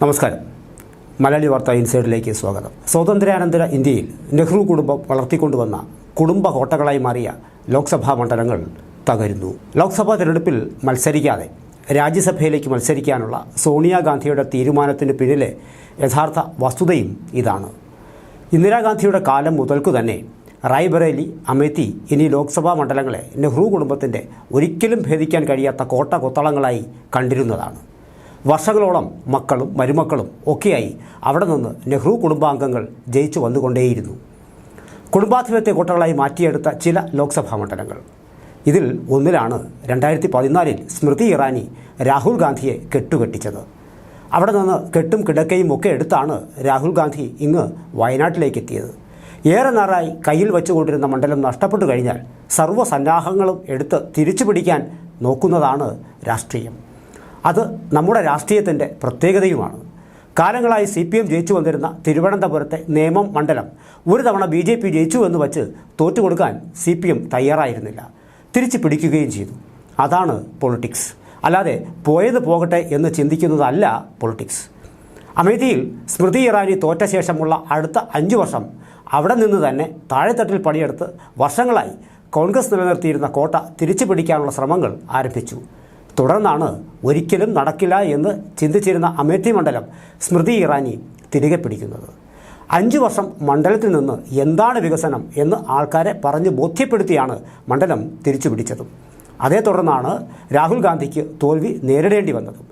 നമസ്കാരം. മലയാളി വാർത്ത ഇൻസൈഡിലേക്ക് സ്വാഗതം. സ്വാതന്ത്ര്യാനന്തര ഇന്ത്യയിൽ നെഹ്റു കുടുംബം വളർത്തിക്കൊണ്ടുവന്ന കുടുംബ കോട്ടകളായി മാറിയ ലോക്സഭാ മണ്ഡലങ്ങൾ തകരുന്നു. ലോക്സഭാ തിരഞ്ഞെടുപ്പിൽ മത്സരിക്കാതെ രാജ്യസഭയിലേക്ക് മത്സരിക്കാനുള്ള സോണിയാഗാന്ധിയുടെ തീരുമാനത്തിന് പിന്നിലെ യഥാർത്ഥ വസ്തുതയും ഇതാണ്. ഇന്ദിരാഗാന്ധിയുടെ കാലം മുതൽക്കു തന്നെ റായ്ബറേലി അമേത്തി എന്നീ ലോക്സഭാ മണ്ഡലങ്ങളെ നെഹ്റു കുടുംബത്തിന്റെ ഒരിക്കലും ഭേദിക്കാൻ കഴിയാത്ത കോട്ട കൊത്തളങ്ങളായി കണ്ടിരുന്നതാണ്. വർഷങ്ങളോളം മക്കളും മരുമക്കളും ഒക്കെയായി അവിടെ നിന്ന് നെഹ്റു കുടുംബാംഗങ്ങൾ ജയിച്ചു വന്നുകൊണ്ടേയിരുന്നു. കുടുംബാധിപത്യ കോട്ടകളായി മാറ്റിയെടുത്ത ചില ലോക്സഭാ മണ്ഡലങ്ങൾ. ഇതിൽ ഒന്നിലാണ് രണ്ടായിരത്തി പതിനാലിൽ സ്മൃതി ഇറാനി രാഹുൽ ഗാന്ധിയെ കെട്ടുകെട്ടിച്ചത്. അവിടെ നിന്ന് കെട്ടും കിടക്കയും ഒക്കെ എടുത്താണ് രാഹുൽ ഗാന്ധി ഇങ്ങ് വയനാട്ടിലേക്ക് എത്തിയത് ഏറെ നാളായി കയ്യിൽ വെച്ചുകൊണ്ടിരുന്ന മണ്ഡലം നഷ്ടപ്പെട്ടു കഴിഞ്ഞാൽ സർവസന്നാഹങ്ങളും എടുത്ത് തിരിച്ചു പിടിക്കാൻ നോക്കുന്നതാണ് രാഷ്ട്രീയം. അത് നമ്മുടെ രാഷ്ട്രീയത്തിന്റെ പ്രത്യേകതയുമാണ്. കാലങ്ങളായി സി പി എം ജയിച്ചു വന്നിരുന്ന തിരുവനന്തപുരത്തെ നേമം മണ്ഡലം ഒരു തവണ ബി ജെ പി ജയിച്ചു എന്ന് വച്ച് തോറ്റുകൊടുക്കാൻ സി പി എം തയ്യാറായിരുന്നില്ല. തിരിച്ചു പിടിക്കുകയും ചെയ്തു. അതാണ് പൊളിറ്റിക്സ്. അല്ലാതെ പോയത് പോകട്ടെ എന്ന് ചിന്തിക്കുന്നതല്ല പൊളിറ്റിക്സ്. അമേഠിയിൽ സ്മൃതി ഇറാനി തോറ്റ ശേഷമുള്ള അടുത്ത അഞ്ച് വർഷം അവിടെ നിന്ന് തന്നെ താഴെത്തട്ടിൽ പണിയെടുത്ത് വർഷങ്ങളായി കോൺഗ്രസ് നിലനിർത്തിയിരുന്ന കോട്ട തിരിച്ചു പിടിക്കാനുള്ള ശ്രമങ്ങൾ ആരംഭിച്ചു. തുടർന്നാണ് ഒരിക്കലും നടക്കില്ല എന്ന് ചിന്തിച്ചിരുന്ന അമേഠി മണ്ഡലം സ്മൃതി ഇറാനി തിരികെ പിടിക്കുന്നത്. അഞ്ചു വർഷം മണ്ഡലത്തിൽ നിന്ന് എന്താണ് വികസനം എന്ന് ആൾക്കാരെ പറഞ്ഞ് ബോധ്യപ്പെടുത്തിയാണ് മണ്ഡലം തിരിച്ചു പിടിച്ചതും. അതേ തുടർന്നാണ് രാഹുൽ ഗാന്ധിക്ക് തോൽവി നേരിടേണ്ടി വന്നതും.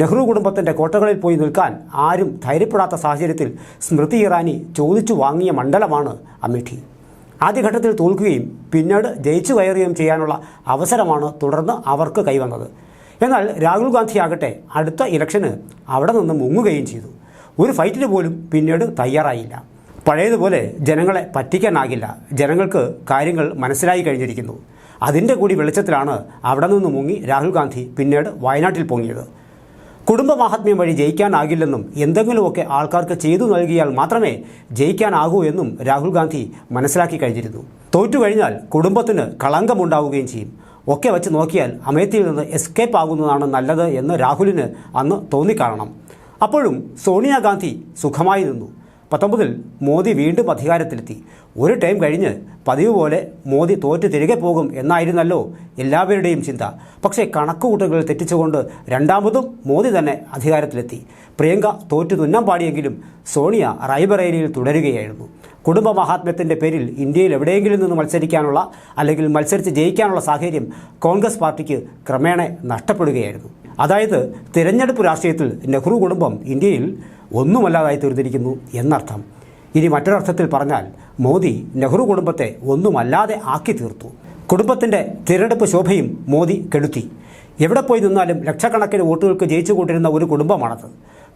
നെഹ്റു കുടുംബത്തിന്റെ കോട്ടകളിൽ പോയി നിൽക്കാൻ ആരും ധൈര്യപ്പെടാത്ത സാഹചര്യത്തിൽ സ്മൃതി ഇറാനി ചോദിച്ചു വാങ്ങിയ മണ്ഡലമാണ് അമേഠി. ആദ്യഘട്ടത്തിൽ തോൽക്കുകയും പിന്നീട് ജയിച്ചു കയറുകയും ചെയ്യാനുള്ള അവസരമാണ് തുടർന്ന് അവർക്ക് കൈവന്നത്. എന്നാൽ രാഹുൽ ഗാന്ധി ആകട്ടെ അടുത്ത ഇലക്ഷന് അവിടെ നിന്ന് മുങ്ങുകയും ചെയ്തു. ഒരു ഫൈറ്റിന് പോലും പിന്നീട് തയ്യാറായില്ല. പഴയതുപോലെ ജനങ്ങളെ പറ്റിക്കാനാകില്ല. ജനങ്ങൾക്ക് കാര്യങ്ങൾ മനസ്സിലായി കഴിഞ്ഞിരിക്കുന്നു. അതിന്റെ കൂടി വെളിച്ചത്തിലാണ് അവിടെ നിന്ന് മുങ്ങി രാഹുൽ ഗാന്ധി പിന്നീട് വയനാട്ടിൽ പൊങ്ങിയത്. കുടുംബ മാഹാത്മ്യം വഴി ജയിക്കാനാകില്ലെന്നും എന്തെങ്കിലുമൊക്കെ ആൾക്കാർക്ക് ചെയ്തു നൽകിയാൽ മാത്രമേ ജയിക്കാനാകൂ എന്നും രാഹുൽ ഗാന്ധി മനസ്സിലാക്കി കഴിഞ്ഞിരുന്നു. തോറ്റു കഴിഞ്ഞാൽ കുടുംബത്തിന് കളങ്കമുണ്ടാവുകയും ചെയ്യും. ഒക്കെ വച്ച് നോക്കിയാൽ അമേത്തിയിൽ നിന്ന് എസ്കേപ്പ് ആകുന്നതാണ് നല്ലത് എന്ന് രാഹുലിന് അന്ന് തോന്നിക്കാണണം. അപ്പോഴും സോണിയാഗാന്ധി സുഖമായി നിന്നു. പത്തൊമ്പതിൽ മോദി വീണ്ടും അധികാരത്തിലെത്തി. ഒരു ടൈം കഴിഞ്ഞ് പതിവ് പോലെ മോദി തോറ്റ് തിരികെ പോകും എന്നായിരുന്നല്ലോ എല്ലാവരുടെയും ചിന്ത. പക്ഷേ കണക്കുകൂട്ടലുകൾ തെറ്റിച്ചുകൊണ്ട് രണ്ടാമതും മോദി തന്നെ അധികാരത്തിലെത്തി. പ്രിയങ്ക തോറ്റു തുന്നം പാടിയെങ്കിലും സോണിയ റായ്ബറേലിയിൽ തുടരുകയായിരുന്നു. കുടുംബ മഹാത്മ്യത്തിന്റെ പേരിൽ ഇന്ത്യയിൽ എവിടെയെങ്കിലും നിന്ന് മത്സരിക്കാനുള്ള അല്ലെങ്കിൽ മത്സരിച്ച് ജയിക്കാനുള്ള സാഹചര്യം കോൺഗ്രസ് പാർട്ടിക്ക് ക്രമേണ നഷ്ടപ്പെടുകയായിരുന്നു. അതായത് തിരഞ്ഞെടുപ്പ് രാഷ്ട്രീയത്തിൽ നെഹ്റു കുടുംബം ഇന്ത്യയിൽ ഒന്നുമല്ലാതായി തീർന്നിരിക്കുന്നു എന്നർത്ഥം. ഇനി മറ്റൊരർത്ഥത്തിൽ പറഞ്ഞാൽ മോദി നെഹ്റു കുടുംബത്തെ ഒന്നുമല്ലാതെ ആക്കി തീർത്തു. കുടുംബത്തിന്റെ തിരഞ്ഞെടുപ്പ് ശോഭയും മോദി കെടുത്തി. എവിടെ പോയി നിന്നാലും ലക്ഷക്കണക്കിന് വോട്ടുകൾക്ക് ജയിച്ചു കൊണ്ടിരുന്ന ഒരു കുടുംബമാണത്.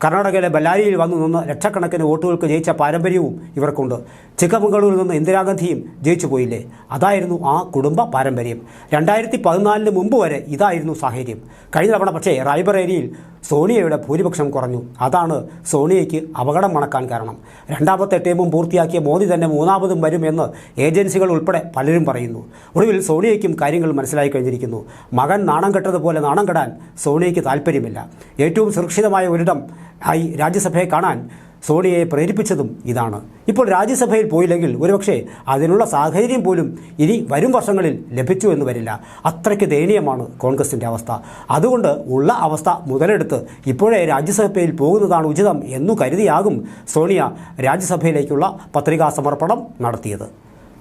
കർണാടകയിലെ ബല്ലാരിയിൽ വന്നു നിന്ന് ലക്ഷക്കണക്കിന് വോട്ടുകൾക്ക് ജയിച്ച പാരമ്പര്യവും ഇവർക്കുണ്ട്. ചിക്കമംഗളൂരിൽ നിന്ന് ഇന്ദിരാഗാന്ധിയും ജയിച്ചു പോയില്ലേ? അതായിരുന്നു ആ കുടുംബ പാരമ്പര്യം. രണ്ടായിരത്തി പതിനാലിന് മുമ്പ് വരെ ഇതായിരുന്നു സാഹചര്യം. കഴിഞ്ഞ തവണ പക്ഷേ റായ്ബറേലിയിൽ സോണിയയുടെ ഭൂരിപക്ഷം കുറഞ്ഞു. അതാണ് സോണിയയ്ക്ക് അപകടം മണക്കാൻ കാരണം. രണ്ടാമത്തെ ടേമും പൂർത്തിയാക്കിയ മോദി തന്നെ മൂന്നാമതും വരുമെന്ന് ഏജൻസികൾ ഉൾപ്പെടെ പലരും പറയുന്നു. ഒടുവിൽ സോണിയയ്ക്കും കാര്യങ്ങൾ മനസ്സിലായി കഴിഞ്ഞിരിക്കുന്നു. മകൻ നാണം കെട്ടതുപോലെ നാണം കെടാൻ സോണിയയ്ക്ക് താല്പര്യമില്ല ഏറ്റവും സുരക്ഷിതമായ ഒരിടം ആയി രാജ്യസഭയെ കാണാൻ സോണിയയെ പ്രേരിപ്പിച്ചതും ഇതാണ്. ഇപ്പോൾ രാജ്യസഭയിൽ പോയില്ലെങ്കിൽ ഒരുപക്ഷെ അതിനുള്ള സാഹചര്യം പോലും ഇനി വരും വർഷങ്ങളിൽ ലഭിച്ചു എന്ന് വരില്ല. അത്രയ്ക്ക് ദയനീയമാണ് കോൺഗ്രസിന്റെ അവസ്ഥ. അതുകൊണ്ട് ഉള്ള അവസ്ഥ മുതലെടുത്ത് ഇപ്പോഴേ രാജ്യസഭയിൽ പോകുന്നതാണ് ഉചിതം എന്നു കരുതിയാകും സോണിയ രാജ്യസഭയിലേക്കുള്ള പത്രികാ സമർപ്പണം നടത്തിയത്.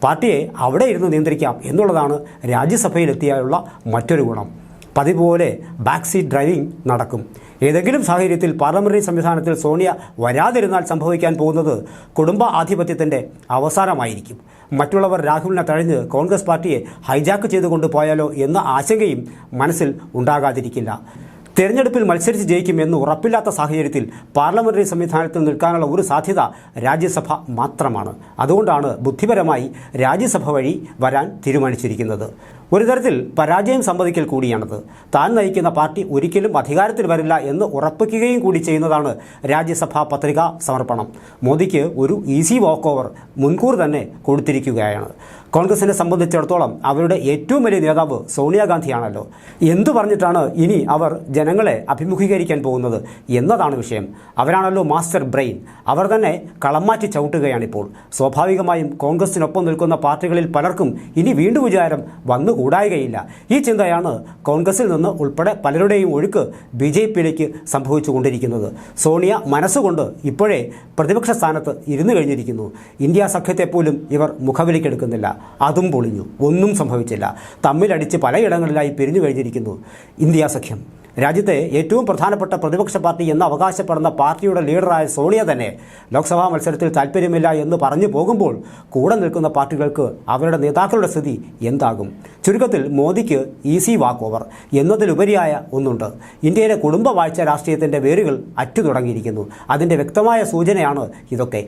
പാർട്ടിയെ അവിടെ ഇരുന്ന് നിയന്ത്രിക്കാം എന്നുള്ളതാണ് രാജ്യസഭയിലെത്തിയാലുള്ള മറ്റൊരു ഗുണം. പതിപോലെ ബാക്ക് സീറ്റ് ഡ്രൈവിംഗ് നടക്കും. ഏതെങ്കിലും സാഹചര്യത്തിൽ പാർലമെന്ററി സംവിധാനത്തിൽ സോണിയ വരാതിരുന്നാൽ സംഭവിക്കാൻ പോകുന്നത് കുടുംബ ആധിപത്യത്തിന്റെ അവസാനമായിരിക്കും. മറ്റുള്ളവർ രാഹുലിനെ തഴഞ്ഞ് കോൺഗ്രസ് പാർട്ടിയെ ഹൈജാക്ക് ചെയ്തുകൊണ്ട് പോയാലോ എന്ന ആശങ്കയും മനസ്സിൽ ഉണ്ടാകാതിരിക്കില്ല. തെരഞ്ഞെടുപ്പിൽ മത്സരിച്ച് ജയിക്കുമെന്ന് ഉറപ്പില്ലാത്ത സാഹചര്യത്തിൽ പാർലമെന്ററി സംവിധാനത്തിൽ നിൽക്കാനുള്ള ഒരു സാധ്യത രാജ്യസഭ മാത്രമാണ്. അതുകൊണ്ടാണ് ബുദ്ധിപരമായി രാജ്യസഭ വഴി വരാൻ തീരുമാനിച്ചിരിക്കുന്നത്. ഒരു തരത്തിൽ പരാജയം സമ്മതിക്കൽ കൂടിയാണത്. താൻ നയിക്കുന്ന പാർട്ടി ഒരിക്കലും അധികാരത്തിൽ വരില്ല എന്ന് ഉറപ്പിക്കുകയും കൂടി ചെയ്യുന്നതാണ് രാജ്യസഭാ പത്രികാ സമർപ്പണം. മോദിക്ക് ഒരു ഈസി വാക്ക് ഓവർ മുൻകൂർ തന്നെ കൊടുത്തിരിക്കുകയാണ്. കോൺഗ്രസിനെ സംബന്ധിച്ചിടത്തോളം അവരുടെ ഏറ്റവും വലിയ നേതാവ് സോണിയാഗാന്ധിയാണല്ലോ. എന്തു പറഞ്ഞിട്ടാണ് ഇനി അവർ ജനങ്ങളെ അഭിമുഖീകരിക്കാൻ പോകുന്നത് എന്നതാണ് വിഷയം. അവരാണല്ലോ മാസ്റ്റർ ബ്രെയിൻ. അവർ തന്നെ കളംമാറ്റി ചവിട്ടുകയാണിപ്പോൾ. സ്വാഭാവികമായും കോൺഗ്രസിനൊപ്പം നിൽക്കുന്ന പാർട്ടികളിൽ പലർക്കും ഇനി വീണ്ടും വിചാരം വന്നുകൂടായികയില്ല. ഈ ചിന്തയാണ് കോൺഗ്രസിൽ നിന്ന് ഉൾപ്പെടെ പലരുടെയും ഒഴുക്ക് ബി ജെ പിയിലേക്ക് സംഭവിച്ചുകൊണ്ടിരിക്കുന്നത്. സോണിയ മനസ്സുകൊണ്ട് ഇപ്പോഴേ പ്രതിപക്ഷ സ്ഥാനത്ത് ഇരുന്നു കഴിഞ്ഞിരിക്കുന്നു. ഇന്ത്യ സഖ്യത്തെ പോലും ഇവർ മുഖവിലിക്കെടുക്കുന്നില്ല അതും പൊളിഞ്ഞു. ഒന്നും സംഭവിച്ചില്ല. തമ്മിലടിച്ച് പലയിടങ്ങളിലായി പിരിഞ്ഞു കഴിഞ്ഞിരിക്കുന്നു. ഇന്ത്യ സഖ്യം. രാജ്യത്തെ ഏറ്റവും പ്രധാനപ്പെട്ട പ്രതിപക്ഷ പാർട്ടി എന്ന് അവകാശപ്പെടുന്ന പാർട്ടിയുടെ ലീഡറായ സോണിയ തന്നെ ലോക്സഭാ മത്സരത്തിൽ താല്പര്യമില്ല എന്ന് പറഞ്ഞു പോകുമ്പോൾ കൂടെ നിൽക്കുന്ന പാർട്ടികൾക്ക് അവരുടെ നേതാക്കളുടെ സ്ഥിതി എന്താകും? ചുരുക്കത്തിൽ മോദിക്ക് ഈസി വാക്ക് ഓവർ എന്നതിലുപരിയായ ഒന്നുണ്ട്. ഇന്ത്യയിലെ കുടുംബ വാഴ്ച രാഷ്ട്രീയത്തിന്റെ വേരുകൾ അറ്റു തുടങ്ങിയിരിക്കുന്നു അതിന്റെ വ്യക്തമായ സൂചനയാണ് ഇതൊക്കെ.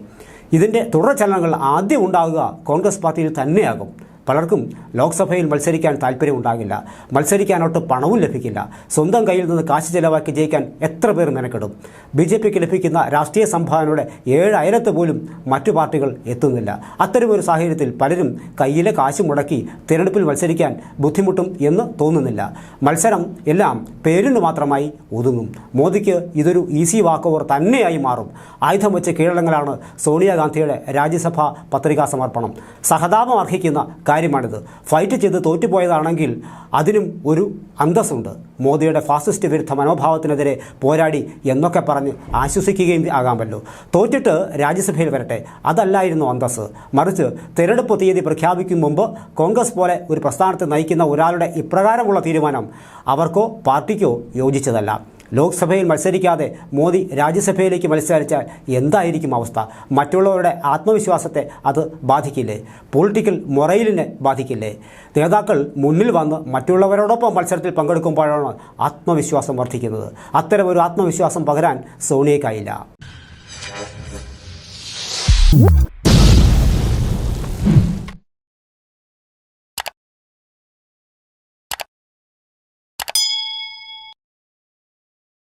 ഇതിന്റെ തുടർചലനങ്ങൾ ആദ്യം ഉണ്ടാകുക കോൺഗ്രസ് പാർട്ടിയിൽ തന്നെയാകും. പലർക്കും ലോക്സഭയിൽ മത്സരിക്കാൻ താല്പര്യമുണ്ടാകില്ല മത്സരിക്കാനോട്ട് പണവും ലഭിക്കില്ല. സ്വന്തം കയ്യിൽ നിന്ന് കാശ് ചെലവാക്കി ജയിക്കാൻ എത്ര പേർ മെനക്കെടും? ബി ജെ പിക്ക് ലഭിക്കുന്ന രാഷ്ട്രീയ സംഭാവനയുടെ ഏഴ് പോലും മറ്റു പാർട്ടികൾ എത്തുന്നില്ല. അത്തരമൊരു സാഹചര്യത്തിൽ പലരും കയ്യിലെ കാശ് മുടക്കി തിരഞ്ഞെടുപ്പിൽ മത്സരിക്കാൻ ബുദ്ധിമുട്ടും എന്ന് തോന്നുന്നില്ല. മത്സരം എല്ലാം പേരിന് മാത്രമായി ഒതുങ്ങും. മോദിക്ക് ഇതൊരു ഈസി വാക്ക് തന്നെയായി മാറും. ആയുധം വെച്ച കീഴടങ്ങളാണ് സോണിയാഗാന്ധിയുടെ രാജ്യസഭാ പത്രികാ സമർപ്പണം. സഹതാപം അർഹിക്കുന്ന കാര്യമാണിത്. ഫൈറ്റ് ചെയ്ത് തോറ്റുപോയതാണെങ്കിൽ അതിനും ഒരു അന്തസ്സുണ്ട്. മോദിയുടെ ഫാസിസ്റ്റ് വിരുദ്ധ മനോഭാവത്തിനെതിരെ പോരാടി എന്നൊക്കെ പറഞ്ഞ് ആശ്വസിക്കുകയും ആകാമല്ലോ. തോറ്റിട്ട് രാജ്യസഭയിൽ വരട്ടെ. അതല്ലായിരുന്നു അന്തസ്സ്. മറിച്ച് തെരഞ്ഞെടുപ്പ് തീയതി പ്രഖ്യാപിക്കും മുമ്പ് കോൺഗ്രസ് പോലെ ഒരു പ്രസ്ഥാനത്തെ നയിക്കുന്ന ഒരാളുടെ ഇപ്രകാരമുള്ള തീരുമാനം അവർക്കോ പാർട്ടിക്കോ യോജിച്ചതല്ല. ലോക്സഭയിൽ മത്സരിക്കാതെ മോദി രാജ്യസഭയിലേക്ക് മത്സരിച്ചാൽ എന്തായിരിക്കും അവസ്ഥ? മറ്റുള്ളവരുടെ ആത്മവിശ്വാസത്തെ അത് ബാധിക്കില്ലേ? പൊളിറ്റിക്കൽ മൊറയിലിനെ ബാധിക്കില്ലേ? നേതാക്കൾ മുന്നിൽ വന്ന് മറ്റുള്ളവരോടൊപ്പം മത്സരത്തിൽ പങ്കെടുക്കുമ്പോഴാണ് ആത്മവിശ്വാസം വർദ്ധിക്കുന്നത്. അത്തരം ഒരു ആത്മവിശ്വാസം പകരാൻ സോണിയക്കായില്ല